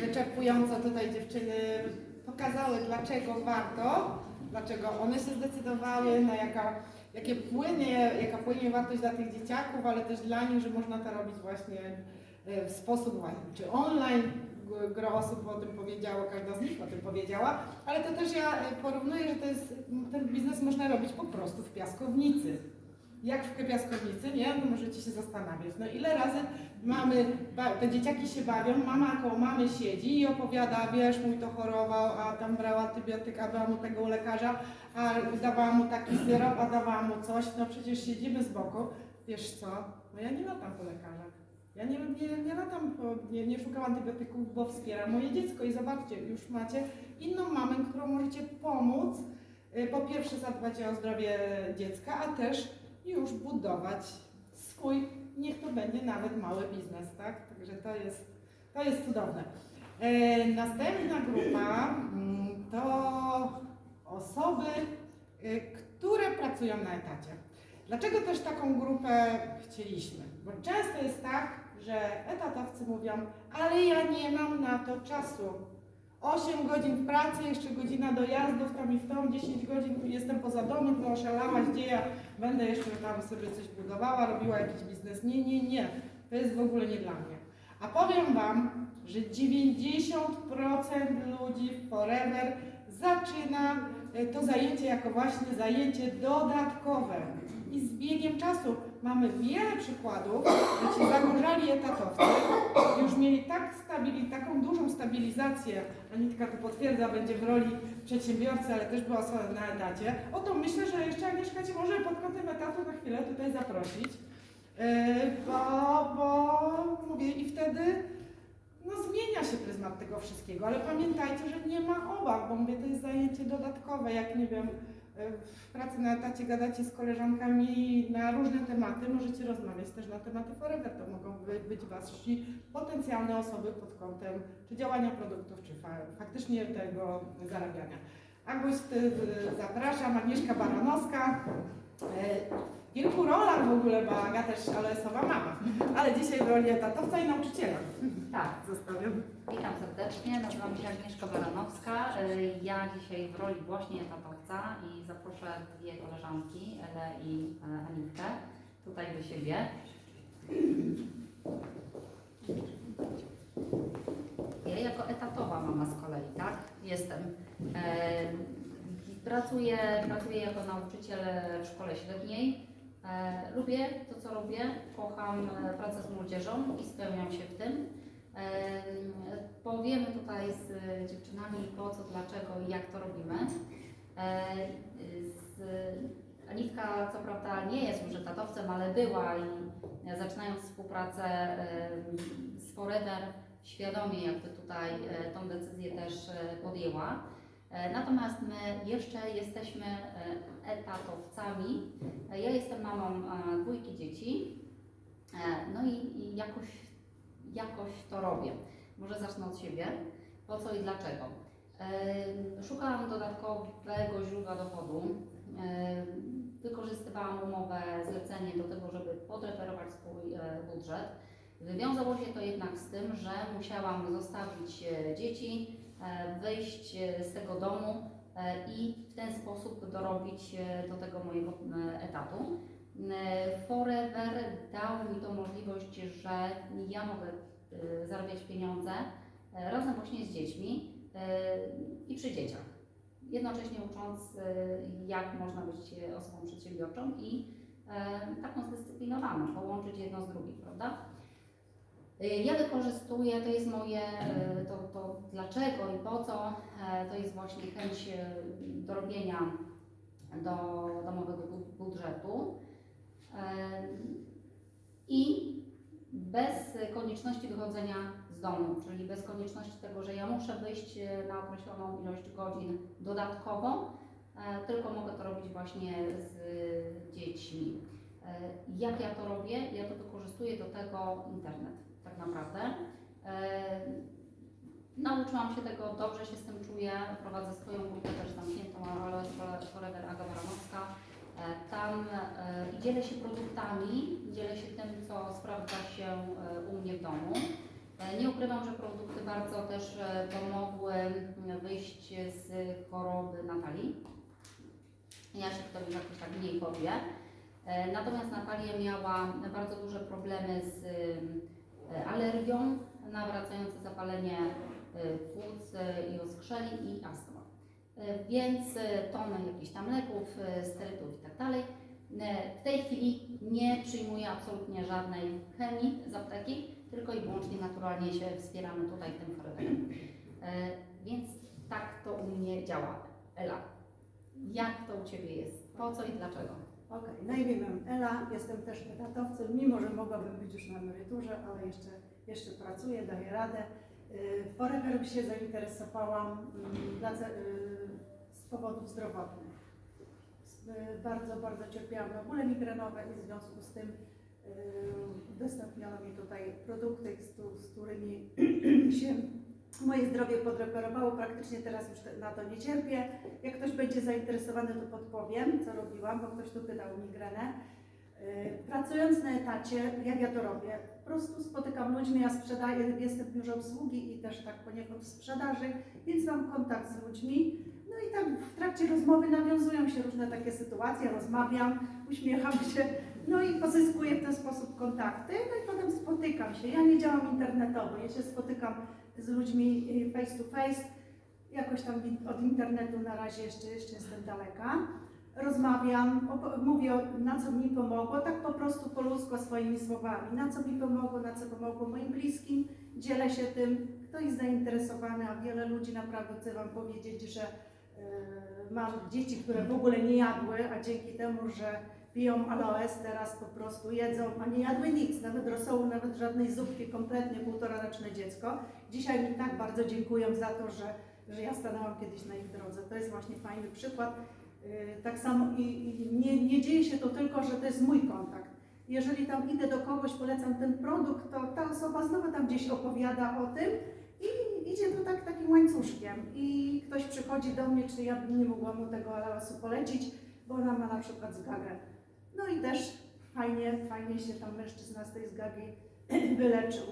wyczerpująco tutaj dziewczyny pokazały, dlaczego warto, dlaczego one się zdecydowały, na jaka, jakie płynie, jaka płynie wartość dla tych dzieciaków, ale też dla nich, że można to robić właśnie e, w sposób właśnie, czy online, gro osób o tym powiedziało, każda z nich o tym powiedziała, ale to też ja e, porównuję, że to jest, ten biznes można robić po prostu w piaskownicy. Jak w piaskownicy, nie? No możecie się zastanawiać. No ile razy mamy, te dzieciaki się bawią, mama koło mamy siedzi i opowiada, wiesz, mój to chorował, a tam brała antybiotyk, a dała mu tego u lekarza, a dawała mu taki syrop, a dawała mu coś, no przecież siedzimy z boku. Wiesz co, no ja nie latam po lekarzach. Ja nie, nie, nie latam, nie, nie szukam antybiotyków, bo wspieram moje dziecko i zobaczcie, już macie inną mamę, którą możecie pomóc. y, Po pierwsze zadbać o zdrowie dziecka, a też już budować swój, niech to będzie nawet mały biznes, tak? Także to jest, to jest cudowne. E, następna grupa mm, to osoby, y, które pracują na etacie. Dlaczego też taką grupę chcieliśmy? Bo często jest tak, że etatowcy mówią, ale ja nie mam na to czasu. 8 godzin pracy, jeszcze godzina dojazdów, tam i w tą, 10 godzin jestem poza domem, to oszalałaś, gdzie ja będę jeszcze tam sobie coś budowała, robiła jakiś biznes. Nie, nie, nie. To jest w ogóle nie dla mnie. A powiem Wam, że 90% ludzi w Forever zaczyna e, to zajęcie jako właśnie zajęcie dodatkowe. I z biegiem czasu mamy wiele przykładów, że ci zagorzali etatowcy już mieli tak stabili, taką dużą stabilizację, Anitka to potwierdza, będzie w roli przedsiębiorcy, ale też była osoba na etacie. Oto myślę, że jeszcze Agnieszka Cię może pod kątem etatu na chwilę tutaj zaprosić, Yy, bo, bo mówię i wtedy no zmienia się pryzmat tego wszystkiego, ale pamiętajcie, że nie ma obaw, bo mówię, to jest zajęcie dodatkowe, jak nie wiem, w pracy na etacie gadacie z koleżankami na różne tematy, możecie rozmawiać też na tematy forever, to mogą by- być wasi potencjalne osoby pod kątem czy działania produktów, czy fa faktycznie tego zarabiania. Aguś, ty, zapraszam, Agnieszka Baranowska, e, kilku rolach w ogóle, bo Aga też szalesowa mama, ale dzisiaj w roli etatowca i nauczyciela. Tak, Zostawiam. witam serdecznie, nazywam się Agnieszka Baranowska. Y, Ja dzisiaj w roli właśnie etatowca i zaproszę dwie koleżanki, Elę i e, Anitkę, tutaj do siebie. Ja jako etatowa mama z kolei, tak? Jestem. E, pracuję, pracuję jako nauczyciel w szkole średniej. E, lubię to, co robię. Kocham e, pracę z młodzieżą i spełniam się w tym. E, Powiemy tutaj z dziewczynami po co, dlaczego i jak to robimy. E, Anitka co prawda nie jest już etatowcem, ale była i e, zaczynając współpracę e, z Forever świadomie jakby tutaj e, tą decyzję też e, podjęła. E, Natomiast my jeszcze jesteśmy e, etatowcami. E, Ja jestem mamą dwójki dzieci, no i, jakoś, jakoś to robię. Może zacznę od siebie. Po co i dlaczego? Szukałam dodatkowego źródła dochodu. Wykorzystywałam umowę, zlecenie do tego, żeby podreperować swój budżet. Wywiązało się to jednak z tym, że musiałam zostawić dzieci, wyjść e, z tego domu e, i w ten sposób dorobić e, do tego mojego e, etatu. E, Forever dał mi to możliwość, że ja mogę e, zarabiać pieniądze e, razem właśnie z dziećmi e, i przy dzieciach. Jednocześnie ucząc, e, jak można być e, osobą przedsiębiorczą i e, taką zdyscyplinowaną, połączyć jedno z drugim, prawda? E, Ja wykorzystuję, to jest moje, e, to, to dlaczego i po co, e, to jest właśnie chęć e, dorobienia do domowego bu- budżetu i bez konieczności wychodzenia z domu, czyli bez konieczności tego, że ja muszę wyjść na określoną ilość godzin dodatkowo, e, tylko mogę to robić właśnie z dziećmi. E, Jak ja to robię? Ja to wykorzystuję do tego internet, naprawdę. E, Nauczyłam się tego, dobrze się z tym czuję. Prowadzę swoją grupę też zamkniętą, ale Forever Aga Baranowska. E, Tam e, dzielę się produktami, dzielę się tym, co sprawdza się u mnie w domu. Nie ukrywam, że produkty bardzo też pomogły wyjść z choroby Natalii. Ja się wtedy jakoś tak mniej choruje. E, Natomiast Natalia miała bardzo duże problemy z alergią, nawracające zapalenie e, płuc e, i oskrzeli i astma. E, Więc e, tonę jakichś tam leków, e, sterytów i tak dalej. E, W tej chwili nie przyjmuję absolutnie żadnej chemii z apteki, tylko i wyłącznie naturalnie się wspieramy tutaj tym. E, Więc tak to u mnie działa. Ela, jak to u Ciebie jest? Po co i dlaczego? Okej, na imię mam Ela, jestem też etatowcem, mimo że mogłabym być już na emeryturze, ale jeszcze, jeszcze pracuję, daję radę. Y, Forever się zainteresowałam mm, y, z powodów zdrowotnych. Y, Bardzo, bardzo cierpiałam na bóle migrenowe i w związku z tym udostępniono mi tutaj produkty, z którymi się moje zdrowie podreperowało. Praktycznie teraz już na to nie cierpię. Jak ktoś będzie zainteresowany, to podpowiem, co robiłam, bo ktoś tu pytał o migrenę. Yy, Pracując na etacie, jak ja to robię? Po prostu spotykam ludźmi, ja sprzedaję, jestem w biurze obsługi i też tak poniekąd w sprzedaży, więc mam kontakt z ludźmi. No i tam w trakcie rozmowy nawiązują się różne takie sytuacje, rozmawiam, uśmiecham się, no i pozyskuję w ten sposób kontakty, no i potem spotykam się. Ja nie działam internetowo, ja się spotykam z ludźmi yy, face to face, jakoś tam od internetu na razie jeszcze, jeszcze jestem daleka. Rozmawiam, mówię, na co mi pomogło, tak po prostu po swoimi słowami. Na co mi pomogło, na co pomogło moim bliskim. Dzielę się tym, kto jest zainteresowany, a wiele ludzi naprawdę chcę Wam powiedzieć, że e, mam dzieci, które w ogóle nie jadły, a dzięki temu, że piją aloes, teraz po prostu jedzą, a nie jadły nic, nawet rosołu, nawet żadnej zupki, kompletnie półtoraroczne dziecko. Dzisiaj mi tak bardzo dziękują za to, że, że ja stanęłam kiedyś na ich drodze. To jest właśnie fajny przykład. Yy, Tak samo i, i nie, nie dzieje się to tylko, że to jest mój kontakt. Jeżeli tam idę do kogoś, polecam ten produkt, to ta osoba znowu tam gdzieś opowiada o tym i idzie to tak takim łańcuszkiem. I ktoś przychodzi do mnie, czy ja bym nie mogła mu tego aloesu polecić, bo ona ma na przykład zgagę. No i też fajnie, fajnie się tam mężczyzna z tej zgagi wyleczył.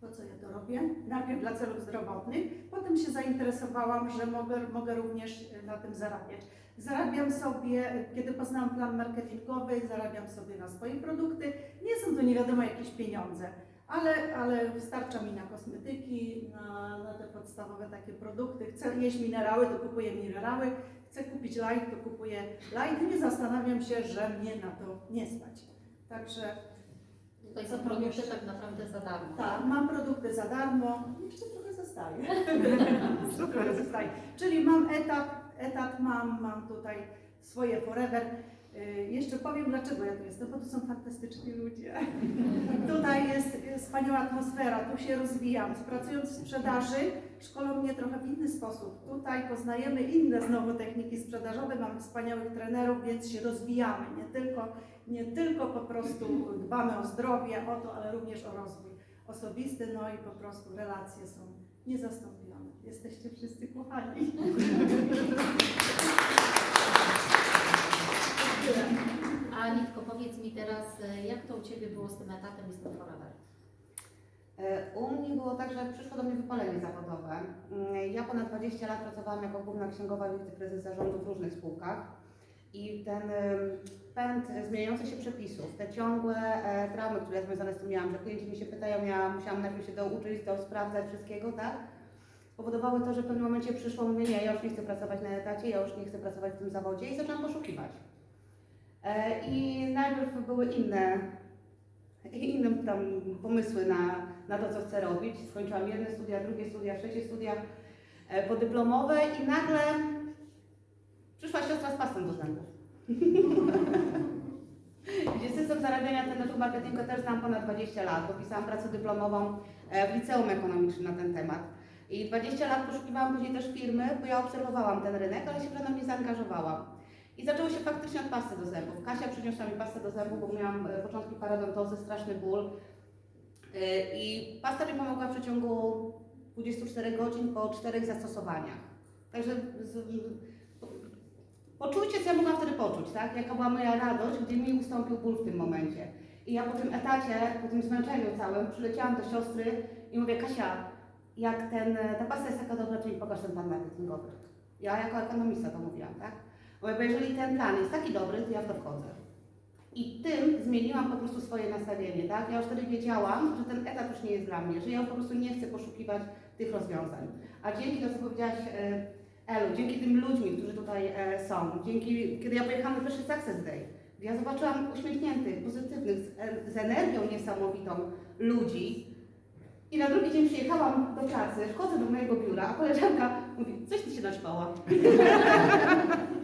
Po co ja to robię? Najpierw dla celów zdrowotnych, potem się zainteresowałam, że mogę, mogę również na tym zarabiać. Zarabiam sobie, kiedy poznałam plan marketingowy, zarabiam sobie na swoje produkty. Nie są to nie wiadomo jakieś pieniądze, ale, ale starcza mi na kosmetyki, na, na te podstawowe takie produkty. Chcę jeść minerały, to kupuję minerały. Chcę kupić light, to kupuję light. Nie zastanawiam się, że mnie na to nie stać. Także Tutaj są produkty tak naprawdę za darmo. tak, mam produkty za darmo. Jeszcze trochę zostaje. Super, zostaje. Czyli mam etat, etat mam, mam tutaj swoje forever. Y, Jeszcze powiem, dlaczego ja tu jestem, bo tu są fantastyczni ludzie. Tutaj jest wspaniała atmosfera, tu się rozwijam. Pracując w sprzedaży, szkolą mnie trochę w inny sposób. Tutaj poznajemy inne znowu techniki sprzedażowe, mamy wspaniałych trenerów, więc się rozwijamy. Nie tylko, nie tylko po prostu dbamy o zdrowie, o to, ale również o rozwój osobisty, no i po prostu relacje są niezastąpione. Jesteście wszyscy kochani. A Nitko, powiedz mi teraz, e, jak to u Ciebie było z tym etatem i z tym forever? E, U mnie było tak, że przyszło do mnie wypalenie zawodowe. Mm, Ja ponad 20 lat pracowałam jako główna księgowa i wiceprezes zarządu w różnych spółkach. I ten pęd zmieniających się przepisów, te ciągłe e, traumy, które ja związane z tym miałam, że klienci mi się pytają, ja musiałam najpierw się douczyć, to sprawdzać wszystkiego, tak? Powodowały to, że w pewnym momencie przyszło mówię, nie, ja już nie chcę pracować na etacie, ja już nie chcę pracować w tym zawodzie i zaczęłam poszukiwać. E, I najpierw były inne, inne tam pomysły na, na to, co chcę robić. Skończyłam jedne studia, drugie studia, trzecie studia e, podyplomowe i nagle przyszła siostra z pastą do zębów. Gdzie system zarabiania ten network marketingu też znam ponad 20 lat, bo pisałam pracę dyplomową e, w liceum ekonomicznym na ten temat. I 20 lat poszukiwałam później też firmy, bo ja obserwowałam ten rynek, ale się w nie zaangażowałam. I zaczęło się faktycznie od pasty do zębów. Kasia przyniosła mi pastę do zębów, bo miałam e, początki parodontozy, straszny ból. E, I pasta mi pomogła w przeciągu 24 godzin po czterech zastosowaniach. Także poczujcie, co ja mogłam wtedy poczuć, tak? Jaka była moja radość, gdy mi ustąpił ból w tym momencie. I ja po tym etacie, po tym zmęczeniu całym, przyleciałam do siostry i mówię, Kasia, jak ten, ta pasta jest taka dobra, mi pokaż ten plan marketingowy. Ja jako ekonomista to mówiłam, tak? Bo jeżeli ten plan jest taki dobry, to ja w to wchodzę. I tym zmieniłam po prostu swoje nastawienie, tak? Ja już wtedy wiedziałam, że ten etap już nie jest dla mnie, że ja po prostu nie chcę poszukiwać tych rozwiązań. A dzięki to, co powiedziałaś, e, Elu, dzięki tym ludźmi, którzy tutaj e, są, dzięki, kiedy ja pojechałam na pierwszy Success Day, ja zobaczyłam uśmiechniętych, pozytywnych, z, e, z energią niesamowitą ludzi. I na drugi dzień przyjechałam do pracy, wchodzę do mojego biura, a koleżanka mówi, coś ty się naćpała.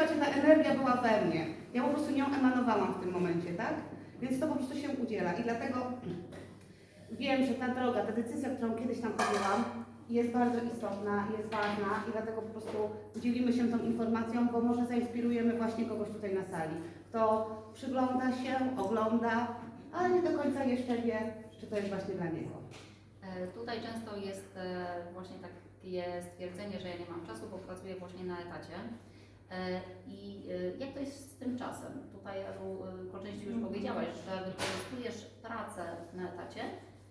Słuchajcie, ta energia była we mnie. Ja po prostu nią emanowałam w tym momencie, tak? Więc to po prostu się udziela. I dlatego wiem, że ta droga, ta decyzja, którą kiedyś tam podjęłam, jest bardzo istotna, jest ważna i dlatego po prostu dzielimy się tą informacją, bo może zainspirujemy właśnie kogoś tutaj na sali, kto przygląda się, ogląda, ale nie do końca jeszcze wie, czy to jest właśnie dla niego. E, Tutaj często jest e, właśnie takie stwierdzenie, że ja nie mam czasu, bo pracuję właśnie na etacie. E, I e, jak to jest z tym czasem? Tutaj Elu, e, po części już powiedziałaś, że wykorzystujesz pracę na etacie.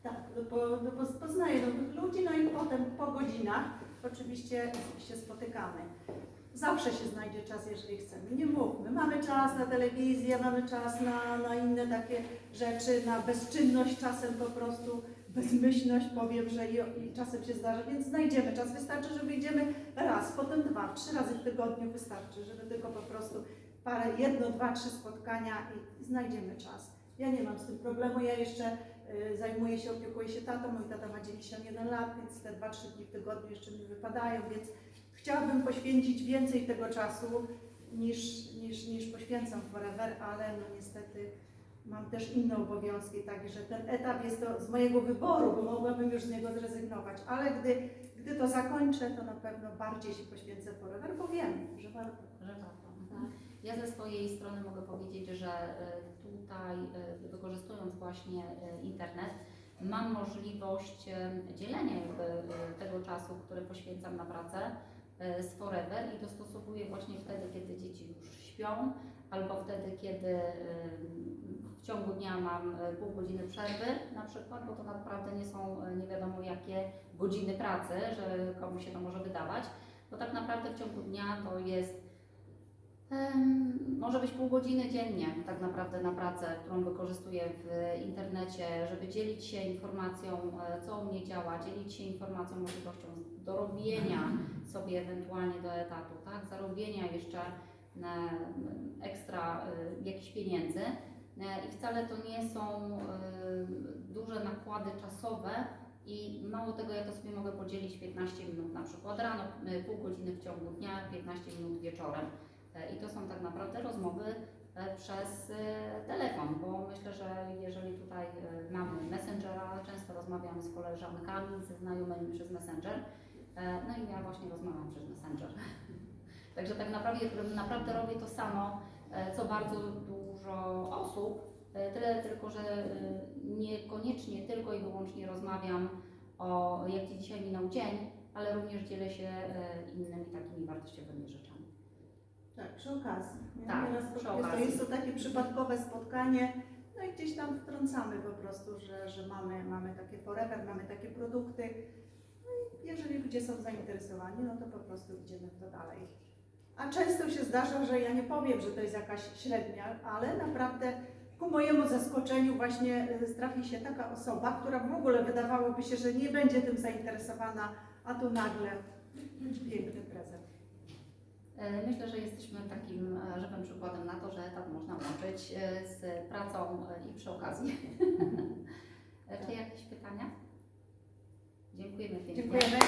Tak, no po, no po, poznaję nowych ludzi, no i potem po godzinach oczywiście się spotykamy. Zawsze się znajdzie czas, jeżeli chcemy. Nie mówmy, mamy czas na telewizję, mamy czas na, na inne takie rzeczy, na bezczynność czasem po prostu, bezmyślność powiem, że i, i czasem się zdarza, więc znajdziemy czas. Wystarczy, że wyjdziemy raz, potem dwa, trzy razy w tygodniu wystarczy, żeby tylko po prostu parę, jedno, dwa, trzy spotkania i znajdziemy czas. Ja nie mam z tym problemu, ja jeszcze y, zajmuję się, opiekuję się tatą, mój tata ma 91 lat, więc te 2-3 dni w tygodniu jeszcze mi wypadają, więc chciałabym poświęcić więcej tego czasu niż, niż, niż poświęcam forever, ale no niestety mam też inne obowiązki, także ten etap jest to z mojego wyboru, bo mogłabym już z niego zrezygnować, ale gdy, gdy to zakończę, to na pewno bardziej się poświęcę forever, bo wiem, że warto. Że warto. Mhm. Ja ze swojej strony mogę powiedzieć, że e, tutaj e, wykorzystując właśnie e, internet, mam możliwość dzielenia tego czasu, który poświęcam na pracę z Forever i dostosowuję właśnie wtedy, kiedy dzieci już śpią, albo wtedy, kiedy w ciągu dnia mam e, pół godziny przerwy na przykład, bo to naprawdę nie są e, nie wiadomo jakie godziny pracy, że komuś się to może wydawać, bo tak naprawdę w ciągu dnia to jest Może być pół godziny dziennie tak naprawdę na pracę, którą wykorzystuję w internecie, żeby dzielić się informacją, e, co u mnie działa, dzielić się informacją, możliwością dorobienia sobie ewentualnie do etatu, tak, zarobienia jeszcze e, ekstra jakichś pieniędzy. E, I wcale to nie są e, duże nakłady czasowe i mało tego, ja to sobie mogę podzielić 15 minut na przykład rano, e, pół godziny w ciągu dnia, 15 minut wieczorem. I to są tak naprawdę rozmowy przez telefon, bo myślę, że jeżeli tutaj mamy Messengera, często rozmawiamy z koleżankami, ze znajomymi przez Messenger, no i ja właśnie rozmawiam przez Messenger. Także tak naprawdę, naprawdę robię to samo, co bardzo dużo osób, e, tyle tylko, że e, niekoniecznie tylko i wyłącznie rozmawiam o jak Ci dzisiaj minął dzień, ale również dzielę się e, innymi takimi wartościowymi rzeczami. Tak, przy okazji. Tak, Nieraz przy jest, to okazji. jest to takie przypadkowe spotkanie, no i gdzieś tam wtrącamy po prostu, że, że mamy, mamy takie forever, mamy takie produkty. No i jeżeli ludzie są zainteresowani, no to po prostu idziemy w to dalej. A często się zdarza, że ja nie powiem, że to jest jakaś średnia, ale naprawdę ku mojemu zaskoczeniu właśnie y, trafi się taka osoba, która w ogóle wydawałoby się, że nie będzie tym zainteresowana, a tu nagle piękny prezent. E, Myślę, że jesteśmy takim e, żywym przykładem na to, że etat można łączyć e, z pracą i przy okazji. Czy jakieś pytania? Dziękujemy pięknie. Dziękujemy.